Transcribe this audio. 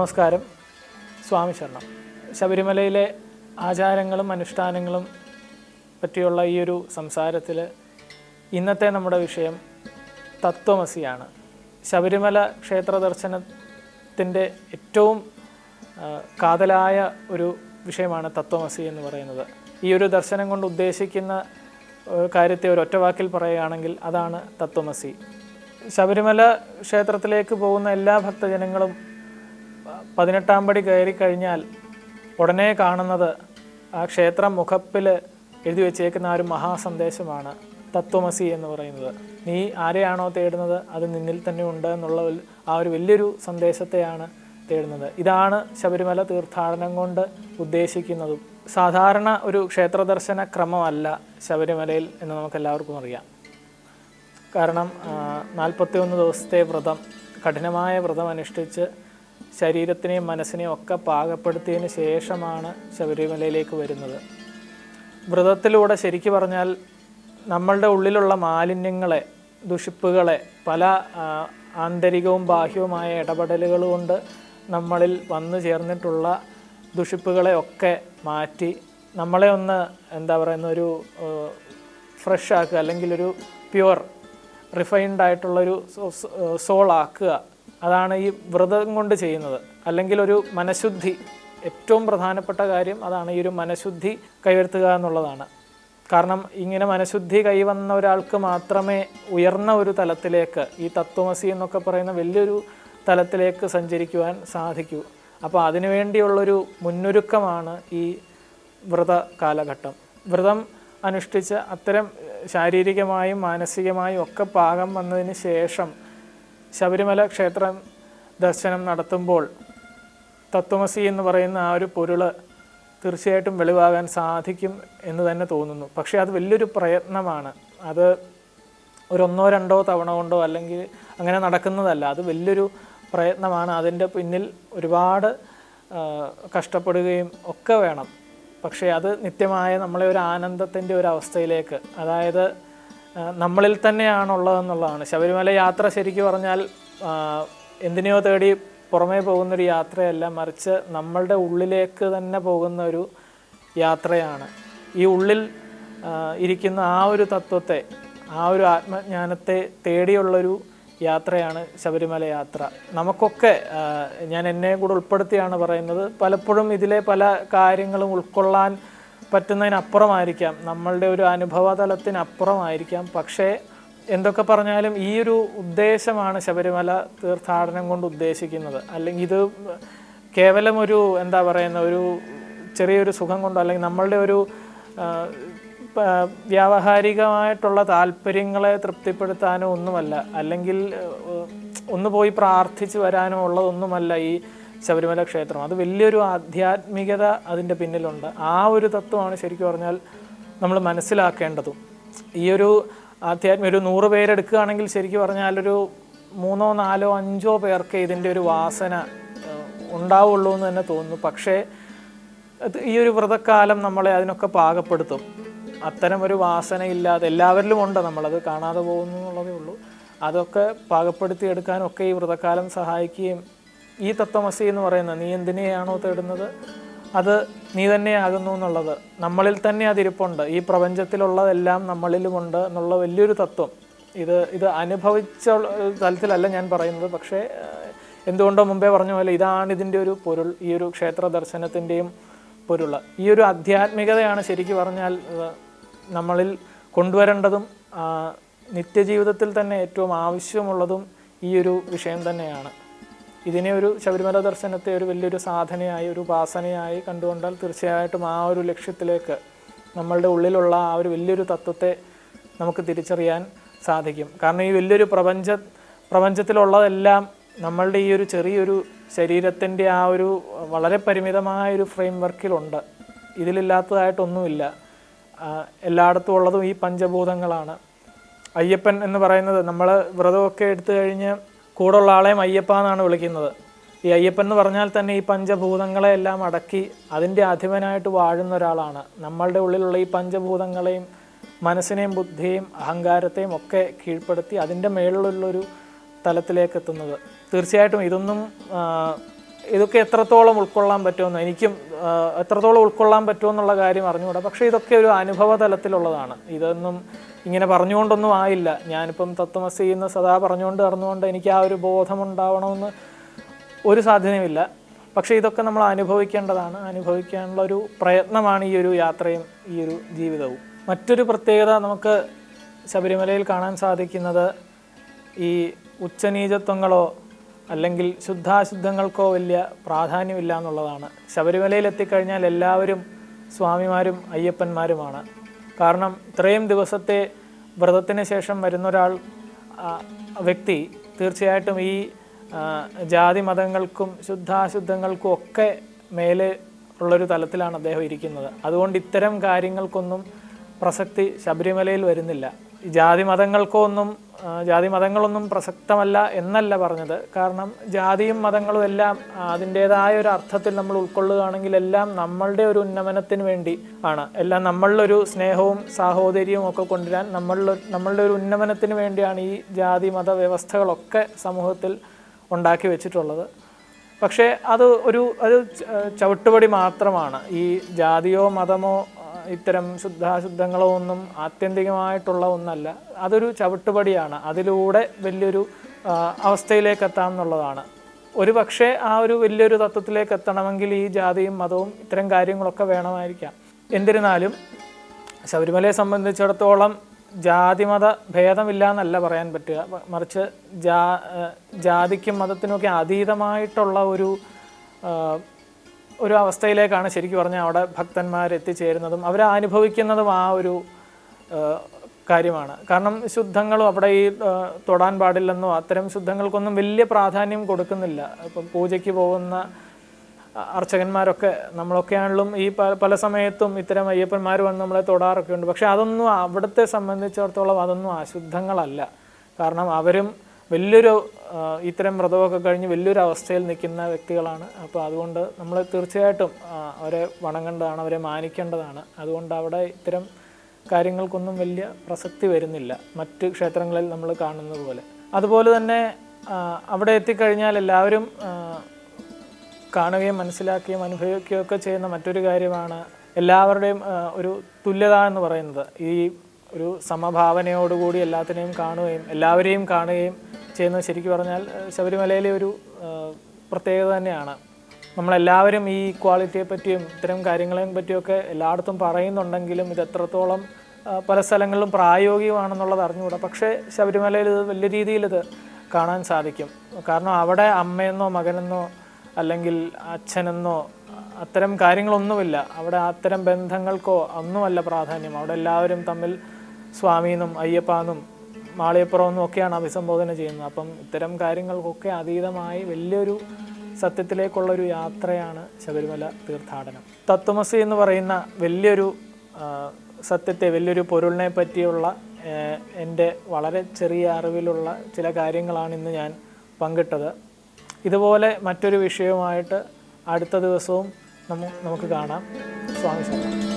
നമസ്കാരം. സ്വാമി ശരണം. ശബരിമലയിലെ ആചാരങ്ങളും അനുഷ്ഠാനങ്ങളും പറ്റിയുള്ള ഈ ഒരു സംസാരത്തിൽ ഇന്നത്തെ നമ്മുടെ വിഷയം തത്വമസിയാണ്. ശബരിമല ക്ഷേത്ര ദർശനത്തിന്റെ ഏറ്റവും കാതലായ ഒരു വിഷയമാണ് തത്വമസി എന്ന് പറയുന്നത്. ഈ ഒരു ദർശനം കൊണ്ട് ഉദ്ദേശിക്കുന്ന കാര്യത്തെ ഒരു ഒറ്റവാക്കിൽ പറയുകയാണെങ്കിൽ അതാണ് തത്വമസി. ശബരിമല ക്ഷേത്രത്തിലേക്ക് പോകുന്ന എല്ലാ ഭക്തജനങ്ങളും പതിനെട്ടാം പടി കയറി കഴിഞ്ഞാൽ ഉടനെ കാണുന്നത് ആ ക്ഷേത്ര മുഖപ്പിൽ എഴുതി വെച്ചേക്കുന്ന ആ ഒരു മഹാസന്ദേശമാണ് തത്വമസി എന്ന് പറയുന്നത്. നീ ആരെയാണോ തേടുന്നത്? അത് നിന്നിൽ തന്നെ ഉണ്ട് എന്നുള്ള ആ ഒരു വലിയൊരു സന്ദേശത്തെയാണ് തേടുന്നത്. ഇതാണ് ശബരിമല തീർത്ഥാടനം കൊണ്ട് ഉദ്ദേശിക്കുന്നതും. സാധാരണ ഒരു ക്ഷേത്ര ദർശന ക്രമമല്ല ശബരിമലയിൽ എന്ന് നമുക്ക് എല്ലാവർക്കും അറിയാം. കാരണം നാൽപ്പത്തി ഒന്ന് ദിവസത്തെ വ്രതം കഠിനമായ വ്രതം അനുഷ്ഠിച്ച് ശരീരത്തിനെയും മനസ്സിനെയും ഒക്കെ പാകപ്പെടുത്തിയതിന് ശേഷമാണ് ശബരിമലയിലേക്ക് വരുന്നത്. വ്രതത്തിലൂടെ ശരിക്കു പറഞ്ഞാൽ നമ്മളുടെ ഉള്ളിലുള്ള മാലിന്യങ്ങളെ ദുഷിപ്പുകളെ പല ആന്തരികവും ബാഹ്യവുമായ ഇടപെടലുകൾ കൊണ്ട് നമ്മളിൽ വന്നു ചേർന്നിട്ടുള്ള ദുഷിപ്പുകളെ ഒക്കെ മാറ്റി നമ്മളെ ഒന്ന് എന്താ പറയുന്ന ഒരു ഫ്രഷ് ആക്കുക അല്ലെങ്കിൽ ഒരു പ്യുവർ റിഫൈൻഡ് ആയിട്ടുള്ളൊരു സോൾ ആക്കുക. അതാണ് ഈ വ്രതം കൊണ്ട് ചെയ്യുന്നത്. അല്ലെങ്കിൽ ഒരു മനഃശുദ്ധി. ഏറ്റവും പ്രധാനപ്പെട്ട കാര്യം അതാണ് ഈ ഒരു മനഃശുദ്ധി കൈവരുത്തുക എന്നുള്ളതാണ്. കാരണം ഇങ്ങനെ മനഃശുദ്ധി കൈവന്ന ഒരാൾക്ക് മാത്രമേ ഉയർന്ന ഒരു തലത്തിലേക്ക് ഈ തത്വമസി എന്നൊക്കെ പറയുന്ന വലിയൊരു തലത്തിലേക്ക് സഞ്ചരിക്കുവാൻ സാധിക്കൂ. അപ്പോൾ അതിനുവേണ്ടിയുള്ളൊരു മുന്നൊരുക്കമാണ് ഈ വ്രത കാലഘട്ടം. വ്രതം അനുഷ്ഠിച്ച് അത്തരം ശാരീരികമായും മാനസികമായും ഒക്കെ പാകം വന്നതിന് ശേഷം ശബരിമല ക്ഷേത്രം ദർശനം നടത്തുമ്പോൾ തത്വമസി എന്ന് പറയുന്ന ആ ഒരു പൊരുൾ തീർച്ചയായിട്ടും വെളിവാകാൻ സാധിക്കും എന്ന് തന്നെ തോന്നുന്നു. പക്ഷേ അത് വലിയൊരു പ്രയത്നമാണ്. അത് ഒരൊന്നോ രണ്ടോ തവണ കൊണ്ടോ അല്ലെങ്കിൽ അങ്ങനെ നടക്കുന്നതല്ല. അത് വലിയൊരു പ്രയത്നമാണ്. അതിന്റെ പിന്നിൽ ഒരുപാട് കഷ്ടപ്പെടുകയും ഒക്കെ വേണം. പക്ഷേ അത് നിത്യമായ നമ്മളെ ഒരു ആനന്ദത്തിന്റെ ഒരു അവസ്ഥയിലേക്ക് അതായത് നമ്മളിൽ തന്നെയാണുള്ളതെന്നുള്ളതാണ്. ശബരിമല യാത്ര ശരിക്കു പറഞ്ഞാൽ എന്തിനെയോ തേടി പുറമേ പോകുന്നൊരു യാത്രയല്ല മറിച്ച് നമ്മളുടെ ഉള്ളിലേക്ക് തന്നെ പോകുന്ന ഒരു യാത്രയാണ്. ഈ ഉള്ളിൽ ഇരിക്കുന്ന ആ ഒരു തത്വത്തെ ആ ഒരു ആത്മജ്ഞാനത്തെ തേടിയുള്ളൊരു യാത്രയാണ് ശബരിമല യാത്ര. നമുക്കൊക്കെ ഞാൻ എന്നെ കൂടെ ഉൾപ്പെടുത്തിയാണ് പറയുന്നത്. പലപ്പോഴും ഇതിലെ പല കാര്യങ്ങളും ഉൾക്കൊള്ളാൻ പറ്റുന്നതിനപ്പുറമായിരിക്കാം. നമ്മളുടെ ഒരു അനുഭവ തലത്തിനപ്പുറമായിരിക്കാം പക്ഷേ എന്തൊക്കെ പറഞ്ഞാലും ഈ ഒരു ഉദ്ദേശമാണ് ശബരിമല തീർത്ഥാടനം കൊണ്ട് ഉദ്ദേശിക്കുന്നത്. അല്ലെങ്കിൽ ഇത് കേവലം ഒരു എന്താ പറയുന്ന ഒരു ചെറിയൊരു സുഖം കൊണ്ടോ അല്ലെങ്കിൽ നമ്മളുടെ ഒരു വ്യാവഹാരികമായിട്ടുള്ള താല്പര്യങ്ങളെ തൃപ്തിപ്പെടുത്താനോ ഒന്നുമല്ല. അല്ലെങ്കിൽ ഒന്ന് പോയി പ്രാർത്ഥിച്ച് വരാനോ ഉള്ളതൊന്നുമല്ല ഈ ശബരിമല ക്ഷേത്രം. അത് വലിയൊരു ആധ്യാത്മികത അതിന്റെ പിന്നിലുണ്ട്. ആ ഒരു തത്വമാണ് ശരിക്കും പറഞ്ഞാൽ നമ്മൾ മനസ്സിലാക്കേണ്ടതും. ഈ ഒരു ആധ്യാത്മിക ഒരു നൂറ് പേരെടുക്കുകയാണെങ്കിൽ ശരിക്കും പറഞ്ഞാൽ ഒരു മൂന്നോ നാലോ അഞ്ചോ പേർക്ക് ഇതിന്റെ ഒരു വാസന ഉണ്ടാവുള്ളൂ എന്ന് തന്നെ തോന്നുന്നു. പക്ഷേ ഈ ഒരു വ്രതക്കാലം നമ്മളെ അതിനൊക്കെ പാകപ്പെടുത്തും. അത്തരം ഒരു വാസനയില്ലാതെ എല്ലാവരിലും ഉണ്ട് നമ്മളത്. കാണാതെ പോകുന്നു എന്നുള്ളതേ ഉള്ളൂ. അതൊക്കെ പാകപ്പെടുത്തി എടുക്കാനൊക്കെ ഈ വ്രതക്കാലം സഹായിക്കുകയും ഈ തത്വമസി എന്ന് പറയുന്നത് നീ എന്തിനെയാണോ തേടുന്നത്? അത് നീ തന്നെയാകുന്നു എന്നുള്ളത്. നമ്മളിൽ തന്നെ അതിരിപ്പുണ്ട്. ഈ പ്രപഞ്ചത്തിലുള്ളതെല്ലാം നമ്മളിലുമുണ്ട് എന്നുള്ള വലിയൊരു തത്വം. ഇത് ഇത് അനുഭവിച്ച തലത്തിലല്ല ഞാൻ പറയുന്നത്. പക്ഷേ എന്തുകൊണ്ടോ മുമ്പേ പറഞ്ഞ പോലെ ഇതാണ് ഇതിന്റെ ഒരു പൊരുൾ. ഈ ഒരു ക്ഷേത്ര ദർശനത്തിന്റെയും പൊരുൾ ഈ ഒരു ആധ്യാത്മികതയാണ് ശരിക്കും പറഞ്ഞാൽ നമ്മളിൽ കൊണ്ടുവരേണ്ടതും നിത്യജീവിതത്തിൽ തന്നെ ഏറ്റവും ആവശ്യമുള്ളതും ഈ ഒരു വിഷയം തന്നെയാണ്. ഇതിനെ ഒരു ശബരിമല ദർശനത്തെ ഒരു വലിയൊരു സാധനയായി ഒരു ഉപാസനയായി കണ്ടുകൊണ്ടാൽ തീർച്ചയായിട്ടും ആ ഒരു ലക്ഷ്യത്തിലേക്ക് നമ്മളുടെ ഉള്ളിലുള്ള ആ ഒരു വലിയൊരു തത്വത്തെ നമുക്ക് തിരിച്ചറിയാൻ സാധിക്കും. കാരണം ഈ വലിയൊരു പ്രപഞ്ച പ്രപഞ്ചത്തിലുള്ളതെല്ലാം നമ്മളുടെ ഈ ഒരു ചെറിയൊരു ശരീരത്തിന്റെ ആ ഒരു വളരെ പരിമിതമായ ഒരു ഫ്രെയിം വർക്കിലുണ്ട് ഇതിലില്ലാത്തതായിട്ടൊന്നുമില്ല എല്ലായിടത്തും ഉള്ളതും ഈ പഞ്ചഭൂതങ്ങളാണ്. അയ്യപ്പൻ എന്ന് പറയുന്നത് നമ്മൾ വ്രതമൊക്കെ എടുത്തു കഴിഞ്ഞ് കൂടുള്ള ആളെയും അയ്യപ്പ എന്നാണ് വിളിക്കുന്നത്. ഈ അയ്യപ്പൻ എന്ന് പറഞ്ഞാൽ തന്നെ ഈ പഞ്ചഭൂതങ്ങളെ എല്ലാം അടക്കി അതിന്റെ അധിപനായിട്ട് വാഴുന്ന ഒരാളാണ്. നമ്മളുടെ ഉള്ളിലുള്ള ഈ പഞ്ചഭൂതങ്ങളെയും മനസ്സിനെയും ബുദ്ധിയെയും അഹങ്കാരത്തെയും ഒക്കെ കീഴ്പ്പെടുത്തി അതിന്റെ മേളിലുള്ളൊരു തലത്തിലേക്ക് എത്തുന്നത്. തീർച്ചയായിട്ടും ഇതൊന്നും ഇതൊക്കെ എത്രത്തോളം ഉൾക്കൊള്ളാൻ പറ്റുമെന്ന് എനിക്കും എത്രത്തോളം ഉൾക്കൊള്ളാൻ പറ്റുമെന്നുള്ള കാര്യം അറിഞ്ഞുകൂടാ. പക്ഷേ ഇതൊക്കെ ഒരു അനുഭവ തലത്തിലുള്ളതാണ് ഇതൊന്നും ഇങ്ങനെ പറഞ്ഞുകൊണ്ടൊന്നും ആയില്ല. ഞാനിപ്പം തത്വമസി ചെയ്യുന്ന സദാ പറഞ്ഞുകൊണ്ട് നടന്നുകൊണ്ട് എനിക്ക് ആ ഒരു ബോധമുണ്ടാവണമെന്ന് ഒരു സാധ്യതയുമില്ല. പക്ഷേ ഇതൊക്കെ നമ്മൾ അനുഭവിക്കേണ്ടതാണ്. അനുഭവിക്കാനുള്ള ഒരു പ്രയത്നമാണ് ഈ ഒരു യാത്രയും ഈ ഒരു ജീവിതവും. മറ്റൊരു പ്രത്യേകത നമുക്ക് ശബരിമലയിൽ കാണാൻ സാധിക്കുന്നത് ഈ ഉച്ചനീചത്വങ്ങളോ അല്ലെങ്കിൽ ശുദ്ധാശുദ്ധങ്ങൾക്കോ വലിയ പ്രാധാന്യമില്ല എന്നുള്ളതാണ്. ശബരിമലയിൽ എത്തിക്കഴിഞ്ഞാൽ എല്ലാവരും സ്വാമിമാരും അയ്യപ്പന്മാരുമാണ്. കാരണം ഇത്രയും ദിവസത്തെ വ്രതത്തിന് ശേഷം വരുന്ന ഒരാൾ വ്യക്തി തീർച്ചയായിട്ടും ഈ ജാതി മതങ്ങൾക്കും ശുദ്ധാശുദ്ധങ്ങൾക്കും ഒക്കെ മേലെ ഉള്ളൊരു തലത്തിലാണ് അദ്ദേഹം ഇരിക്കുന്നത്. അതുകൊണ്ട് ഇത്തരം കാര്യങ്ങൾക്കൊന്നും പ്രസക്തി ശബരിമലയിൽ വരുന്നില്ല. ജാതി മതങ്ങൾക്കോ ഒന്നും ജാതി മതങ്ങളൊന്നും പ്രസക്തമല്ല എന്നല്ല പറഞ്ഞത്. കാരണം ജാതിയും മതങ്ങളും എല്ലാം അതിന്റെതായ ഒരു അർത്ഥത്തിൽ നമ്മൾ ഉൾക്കൊള്ളുകയാണെങ്കിൽ എല്ലാം നമ്മളുടെ ഒരു ഉന്നമനത്തിന് വേണ്ടി ആണ്. എല്ലാം നമ്മളിലൊരു സ്നേഹവും സാഹോദര്യവും ഒക്കെ കൊണ്ടുവരാൻ നമ്മളിൽ നമ്മളുടെ ഒരു ഉന്നമനത്തിന് വേണ്ടിയാണ് ഈ ജാതി മത വ്യവസ്ഥകളൊക്കെ സമൂഹത്തിൽ ഉണ്ടാക്കി വെച്ചിട്ടുള്ളത്. പക്ഷേ അത് ഒരു അത് ചവിട്ടുപടി മാത്രമാണ്. ഈ ജാതിയോ മതമോ ഇത്തരം ശുദ്ധാശുദ്ധങ്ങളോ ഒന്നും ആത്യന്തികമായിട്ടുള്ള ഒന്നല്ല. അതൊരു ചവിട്ടുപടിയാണ്. അതിലൂടെ വലിയൊരു അവസ്ഥയിലേക്ക് എത്താം എന്നുള്ളതാണ് ഒരു പക്ഷേ ആ ഒരു വലിയൊരു തത്വത്തിലേക്ക് എത്തണമെങ്കിൽ ഈ ജാതിയും മതവും ഇത്തരം കാര്യങ്ങളൊക്കെ വേണമായിരിക്കാം. എന്നിരുന്നാലും ശബരിമലയെ സംബന്ധിച്ചിടത്തോളം ജാതിമത ഭേദമില്ല എന്നല്ല പറയാൻ പറ്റുക. മറിച്ച് ജാ ജാതിക്കും മതത്തിനുമൊക്കെ അതീതമായിട്ടുള്ള ഒരു ഒരു അവസ്ഥയിലേക്കാണ് ശരിക്കും പറഞ്ഞാൽ അവിടെ ഭക്തന്മാർ എത്തിച്ചേരുന്നതും അവർ അനുഭവിക്കുന്നതും ആ ഒരു കാര്യമാണ്. കാരണം ശുദ്ധങ്ങളും അവിടെ ഈ തൊടാൻ പാടില്ലെന്നോ അത്തരം ശുദ്ധങ്ങൾക്കൊന്നും വലിയ പ്രാധാന്യം കൊടുക്കുന്നില്ല. ഇപ്പം പൂജയ്ക്ക് പോകുന്ന അർച്ചകന്മാരൊക്കെ നമ്മളൊക്കെയാണെങ്കിലും ഈ പല സമയത്തും ഇത്തരം അയ്യപ്പന്മാർ വന്ന് നമ്മളെ തൊടാറൊക്കെ ഉണ്ട്. പക്ഷെ അതൊന്നും അവിടുത്തെ സംബന്ധിച്ചിടത്തോളം അതൊന്നും അശുദ്ധങ്ങളല്ല. കാരണം അവരും വലിയൊരു ഇത്തരം വ്രതമൊക്കെ കഴിഞ്ഞ് വലിയൊരു അവസ്ഥയിൽ നിൽക്കുന്ന വ്യക്തികളാണ്. അപ്പോൾ അതുകൊണ്ട് നമ്മൾ തീർച്ചയായിട്ടും അവരെ വണങ്ങേണ്ടതാണ് അവരെ മാനിക്കേണ്ടതാണ്. അതുകൊണ്ട് അവിടെ ഇത്തരം കാര്യങ്ങൾക്കൊന്നും വലിയ പ്രസക്തി വരുന്നില്ല മറ്റ് ക്ഷേത്രങ്ങളിൽ നമ്മൾ കാണുന്നത് പോലെ. അതുപോലെ തന്നെ അവിടെ എത്തിക്കഴിഞ്ഞാൽ എല്ലാവരും കാണുകയും മനസ്സിലാക്കുകയും അനുഭവിക്കുകയും ഒക്കെ ചെയ്യുന്ന മറ്റൊരു കാര്യമാണ് എല്ലാവരുടെയും ഒരു തുല്യത എന്ന് പറയുന്നത്. ഈ ഒരു സമഭാവനയോടുകൂടി എല്ലാത്തിനെയും കാണുകയും എല്ലാവരെയും കാണുകയും ചെയ്യുന്നത് ശരിക്കും പറഞ്ഞാൽ ശബരിമലയിലെ ഒരു പ്രത്യേകത തന്നെയാണ്. നമ്മളെല്ലാവരും ഈ ക്വാളിറ്റിയെ പറ്റിയും ഇത്തരം കാര്യങ്ങളെ പറ്റിയൊക്കെ എല്ലായിടത്തും പറയുന്നുണ്ടെങ്കിലും ഇത് എത്രത്തോളം പല സ്ഥലങ്ങളിലും പ്രായോഗികമാണെന്നുള്ളത് അറിഞ്ഞുകൂടാ. പക്ഷേ ശബരിമലയിൽ ഇത് വലിയ രീതിയിൽ ഇത് കാണാൻ സാധിക്കും. കാരണം അവിടെ അമ്മയെന്നോ മകനെന്നോ അല്ലെങ്കിൽ അച്ഛനെന്നോ അത്തരം കാര്യങ്ങളൊന്നുമില്ല. അവിടെ അത്തരം ബന്ധങ്ങൾക്കോ ഒന്നുമല്ല പ്രാധാന്യം. അവിടെ എല്ലാവരും തമ്മിൽ സ്വാമീന്നും അയ്യപ്പാന്നും മാളിയപ്പുറമെന്നും ഒക്കെയാണ് അഭിസംബോധന ചെയ്യുന്നത്. അപ്പം ഇത്തരം കാര്യങ്ങൾക്കൊക്കെ അതീതമായി വലിയൊരു സത്യത്തിലേക്കുള്ളൊരു യാത്രയാണ് ശബരിമല തീർത്ഥാടനം. തത്വമസി എന്ന് പറയുന്ന വലിയൊരു സത്യത്തെ വലിയൊരു പൊരുളിനെ പറ്റിയുള്ള എന്റെ വളരെ ചെറിയ അറിവിലുള്ള ചില കാര്യങ്ങളാണ് ഇന്ന് ഞാൻ പങ്കിട്ടത്. ഇതുപോലെ മറ്റൊരു വിഷയവുമായിട്ട് അടുത്ത ദിവസവും നമുക്ക് കാണാം. സ്വാമി ശരണം